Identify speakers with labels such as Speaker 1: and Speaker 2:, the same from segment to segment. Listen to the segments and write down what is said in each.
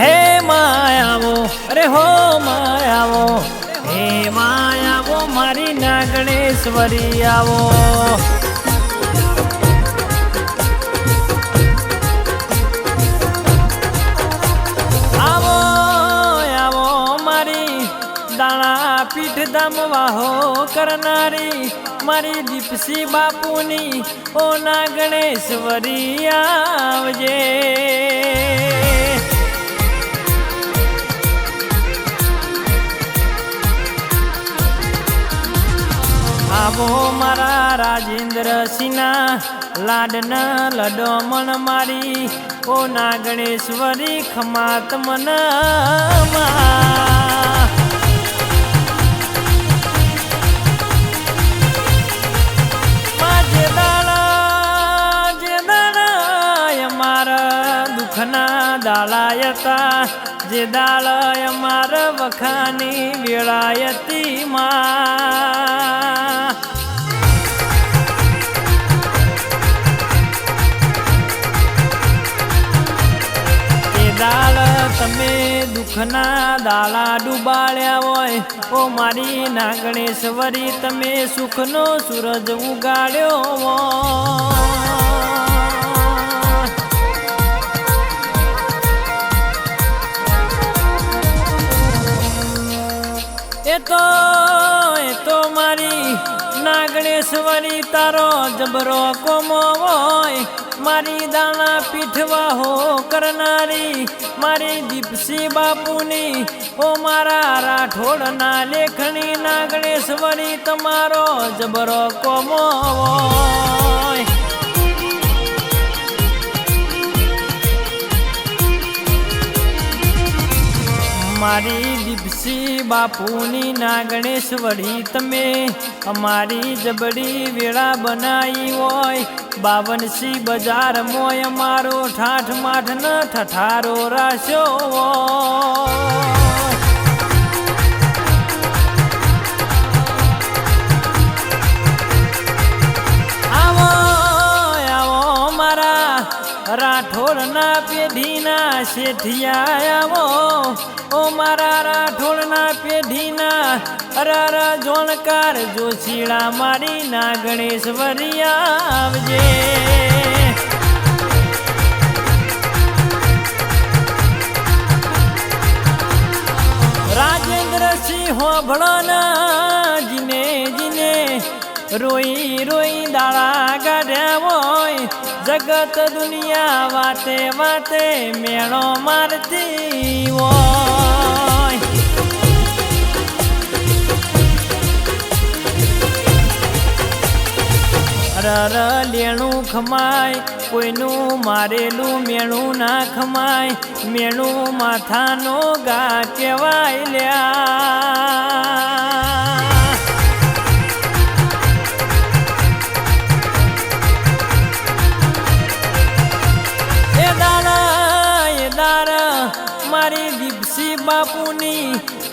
Speaker 1: હે માયાવો અરે હો માયાવો હે માયાવો મારી ના ગણેશ્વરી આવો. આવો આવો, મારી દાણા પીઠ દામવાહો કરનારી, મારી દીપસી બાપુની, ઓ ના ગણેશ્વરી આવજે. આવો મારા રાજેન્દ્ર સિન્હા લાડન લડમણ મારી ઓ ના ગણેશ્વરી ખમાત મન દાળાયતા જે દાળ અમાર વખાની વેળાયતી માં દુઃખના દાલા ડુબાળ્યા હોય, ઓ મારી ના ગણેશ્વરી તમે સુખનો સૂરજ ઉગાડ્યો હોય. તો, એ તો મારી નાગણેશ્વરી, તારો જબરો કોમો હોય. મારી દાણા પીઠવા હો કરનારી, મારી દીપસી બાપુની. ઓ મારા રાઠોડના લેખણી ના ગણેશ્વરી તમારો જબરો કોમો હોય મારી દીપસી બાપુની ના ગણેશ્વરી તમે અમારી જબડી વેળા બનાવી હોય. બાવનસી બજાર મોય અમારો ઠાઠ માઠ ન ઠઠારો રાખ્યો રાઠોડના પેઢીના શેઠિયા આવો. ઓ મારા રાઠોડના પેઢીના, અરારા જોણકાર જોશીળા મારી ના ગણેશ્વરી આવજે. રોઈ રોઈ દાળા ગાઢ્યા હોય. જગત દુનિયા વાતે વાતે મેળો મારતી હોય. રર લેણું ખમાય, કોઈનું મારેલું મેણું ના ખમાય. મેણું માથાનો ગા કહેવાય લ્યા.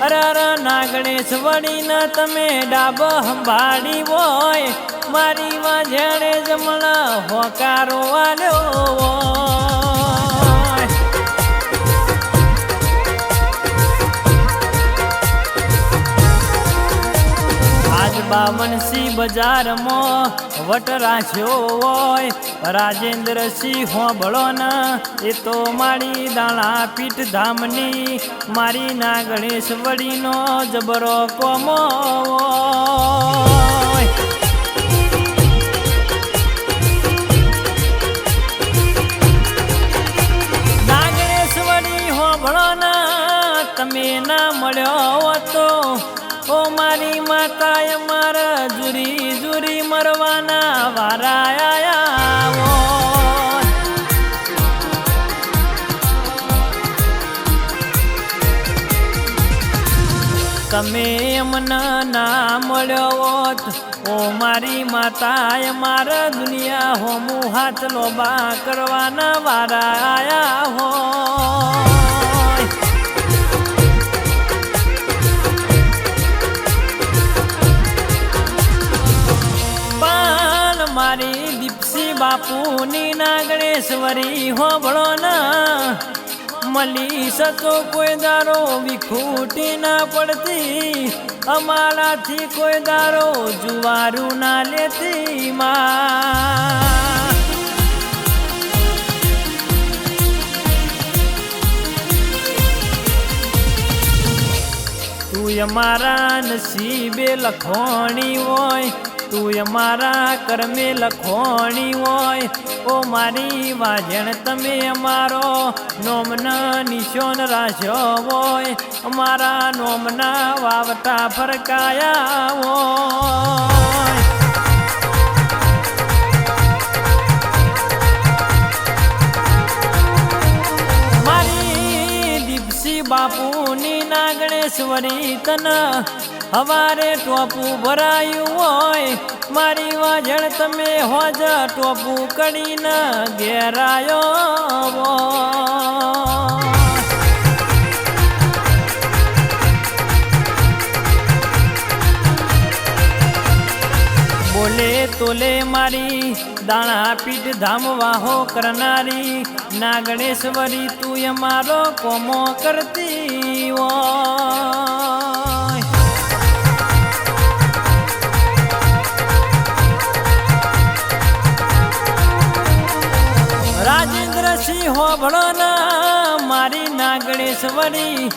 Speaker 1: અરર નાગણેશ તમે ડાબ સંભાળી હોય મારી જમણા જમણ હોકારો આલ્યો હોય. બાવનસી બજારમાં વટ રાખ્યો હોય. રાજેન્દ્રસિંહ હોબળો ન એ તો મારી દાણા પીઠ ધામની, મારી ના ગણેશ વડીનો જબરો કોમો હોભળો તમે ના મળ્યો હતો ઓ મારી માતાએ મારા જુરી જુરી મરવાના વારા આયા તમે એમના ના મળ્યો હોત, ઓ મારી માતાએ મારા દુનિયા હોમું હાથ લોબા કરવાના વારા આયા હોય મારી દીપસી બાપુની ના ગણેશ્વરી હોભળો ના. મળી શકો કોઈ દારો વિખૂટી ના પડતી. અમારાથી કોઈ દારો જુવારું ના લેતી માં. તું અમારા નસીબે લખોણી હોય તું અમારા કર્મે લખોણી હોય, ઓ મારી વાજણ તમે અમારો નોમના નિશોન રાખ્યો હોય, અમારા નોમના વાવટા ફરકાયા હોય. બાપુની ના ગણેશ્વરી તન હવારે ટોપું ભરાયું હોય, મારી વાજણ તમે હોજ ટોપું કરીને ઘેરાયો બોલે તોલે મારી, દાણા પીઠ ધામ વાહો કરનારી, ના ગણેશ્વરી તું અમારો કોમો કરતી હોય. સિંહ હોભળો ના મારી નાગણેશ્વરી,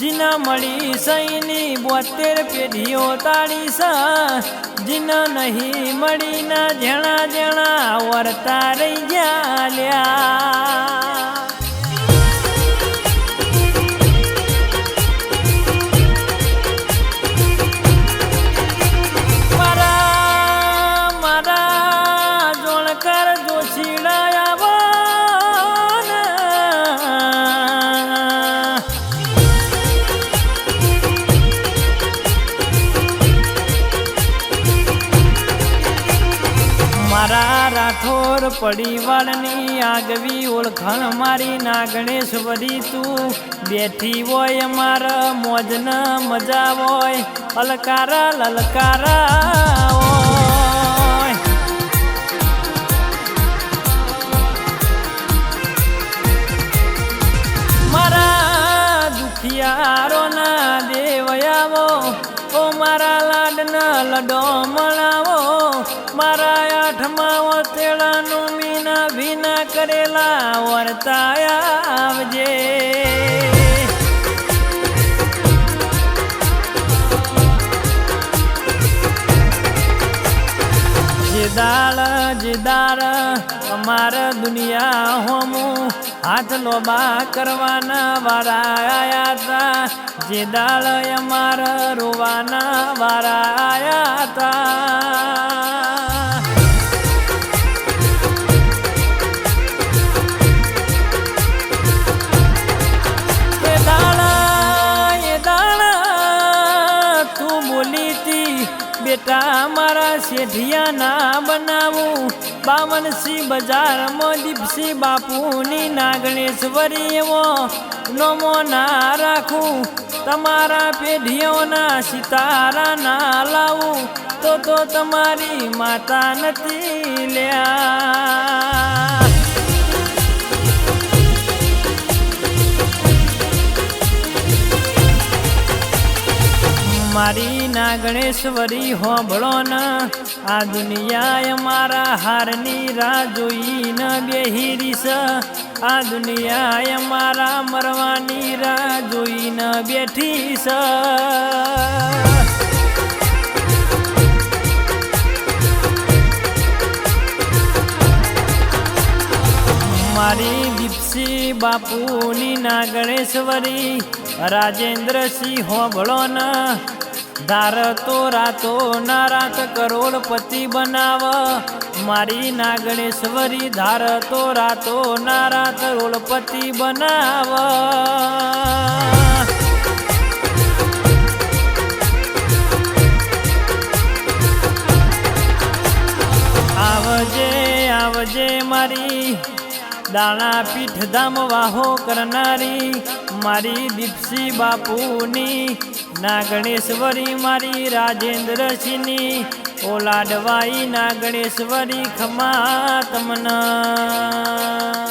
Speaker 1: જીના મળી સૈની બોતેર પેઢીઓ તાળી સા, જીના નહીં મળી ના જણા જણા વરતા રહી ગયા લ્યા. મારા રાઠોડ પરિવારની આગવી ઓળખાણ મારી ના ગણેશ્વરી. તું બેઠી હોય મારા મોજન મજા હોય, અલકારા લલકારા હોય. મારા દુખિયારોના દેવ આવો, ઓ મારા લાડના લડો મળાવો મારા આઠમા તેડાનું મીના ભીના કરેલા વર્તાયા આવજે. જેદાળ જેદાળ, અમાર દુનિયા હોમું હાથ લોબા કરવાના વારા આયા હતા. જેદાળ, અમાર રોવાના વારા આયા તા શેઠિયા ના બનાવું બાવનસી બજારમાં દીપસી બાપુની નાગણેશ્વરી એવો નમો ના રાખું. તમારા પેઢીઓના સિતારા ના લાવું. તો તો તમારી માતા નથી લ્યા. મારી ના ગણેશ્વરી હોભળો ન. આ દુનિયા મારા હારની રાહ જોઈ ન બેહીરીસ આ દુનિયા મારા મરવાની રાહ જોઈ ન બેઠીસ મારી દીપસી બાપુની ના ગણેશ્વરી. રાજેન્દ્રસિંહ હોભળો ન. ધાર તો રાતો ના રાત કરોડપતિ બનાવ મારી ના ગણેશ્વરી ધાર તો રાતો ના રાત કરોડપતિ બનાવ આવજે આવજે મારી દાણા પીઠ ધામ વાહો કરનારી મારી દીપસી બાપુની, ના ગણેશ્વરી મારી રાજેન્દ્રસિંહની ઓલાડવાઈ ના ગણેશ્વરી ખમા તમના.